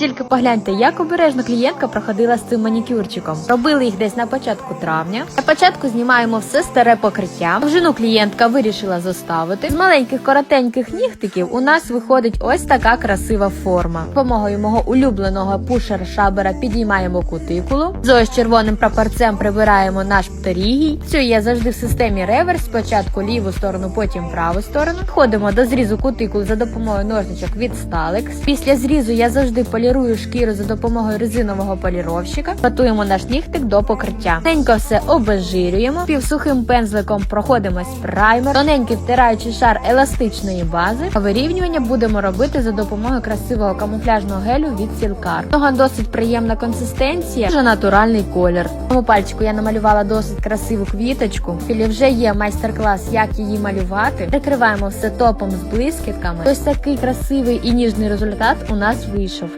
Тільки погляньте, як обережно клієнтка проходила з цим манікюрчиком. Робили їх десь на початку травня. На початку знімаємо все старе покриття. Довжину клієнтка вирішила зоставити. З маленьких коротеньких нігтиків у нас виходить ось така красива форма. З Допомогою мого улюбленого пушер шабера підіймаємо кутикулу. З ось червоним прапорцем прибираємо наш птерігій. Цю я завжди в системі реверс. Спочатку ліву сторону, потім праву сторону. Входимо до зрізу кутикул за допомогою ножничок від Stalex. Після зрізу я завжди полірую шкіру за допомогою резинового поліровщика. Готуємо наш нігтик до покриття. Тоненько все обезжирюємо. Півсухим пензликом проходимось праймер, тоненький втираючий шар еластичної бази. А вирівнювання будемо робити за допомогою красивого камуфляжного гелю від Сілкар. У нього досить приємна консистенція, дуже натуральний колір. Цьому пальчику я намалювала досить красиву квіточку. Філі вже є майстер-клас, як її малювати. Прикриваємо все топом з блискітками. Ось такий красивий і ніжний результат у нас вийшов.